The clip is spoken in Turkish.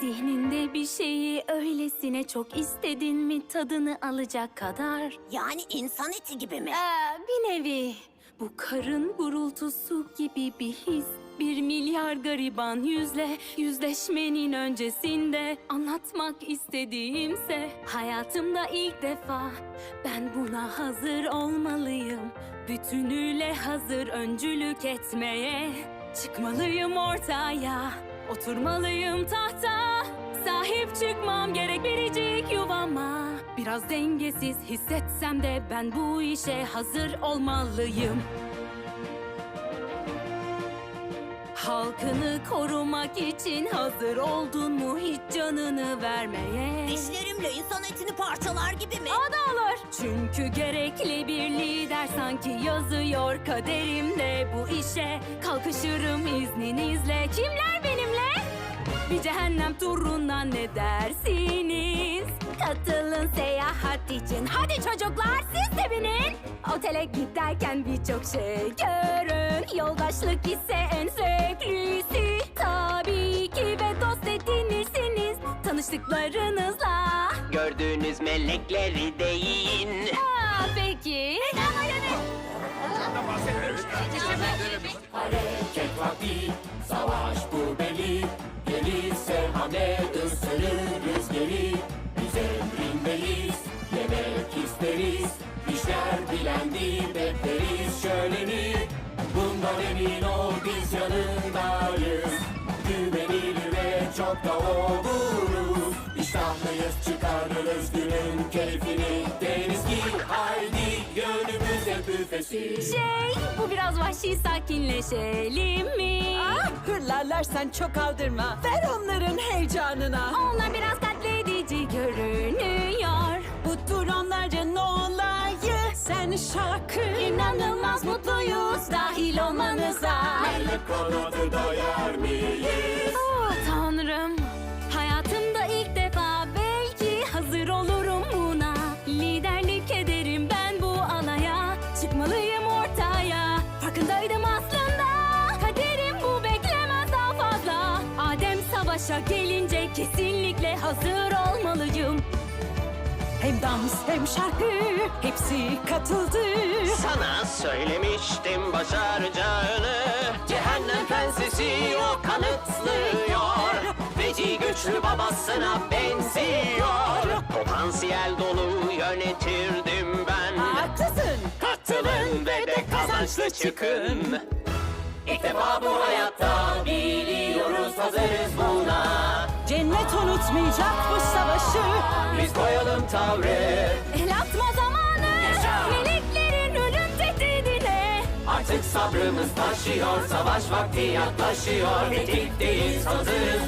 Zihninde bir şeyi öylesine çok istedin mi tadını alacak kadar? Yani insan eti gibi mi? Ee, bir nevi. Bu karın gurultusu gibi bir his. Bir milyar gariban yüzle yüzleşmenin öncesinde anlatmak istediğimse hayatımda ilk defa ben buna hazır olmalıyım. Bütünüyle hazır öncülük etmeye çıkmalıyım ortaya. Oturmalıyım tahta çıkmam gerek biricik yuvama Biraz dengesiz hissetsem de ben bu işe hazır olmalıyım Halkını korumak için hazır oldun mu hiç canını vermeye? Dişlerimle insan etini parçalar gibi mi? O da olur. Çünkü gerekli bir lider sanki yazıyor kaderimde bu işe. Kalkışırım izninizle. Kimler? Bir cehennem turuna ne dersiniz? Katılın seyahat için. Hadi çocuklar siz de binin. Otele giderken birçok şey görün. Yoldaşlık ise en zevklisi. Tabii ki ve dost edinirsiniz tanıştıklarınızla. Gördüğünüz melekleri deyin. Aa, peki. Hareket vakti, savaş bu hamle ısırırız geri Biz emrindeyiz, yemek isteriz İşler bilendi bekleriz. Şöleni Bundan emin ol biz yanındayız. Güvenilir ve çok da oluruz. İştahlıyız çıkarırız günün keyfini büfesi Şey, bu biraz vahşi sakinleşelim mi? Ah, hırlarlar sen çok aldırma. Ver onların heyecanına. Onlar biraz katledici görünüyor. Bu dur onlarca ne olayı sen şarkı. İnanılmaz mutluyuz dahil olmanıza. Melek kanadı doyar mıyız? Oh savaşa gelince kesinlikle hazır olmalıyım. Hem dans hem şarkı hepsi katıldı. Sana söylemiştim başaracağını. Cehennem prensesi o kanıtlıyor. Feci güçlü babasına benziyor. Potansiyel dolu yönetirdim ben. Haklısın. Katılın ve de kazançlı çıkın. İlk defa bu hayatta biliyoruz hazırız buna. Cennet unutmayacak bu savaşı. Biz koyalım tavrı. El atma zamanı. Yaşa! Meleklerin ölüm tehdidine. Artık sabrımız taşıyor, savaş vakti yaklaşıyor. Tetikteyiz, hazırız.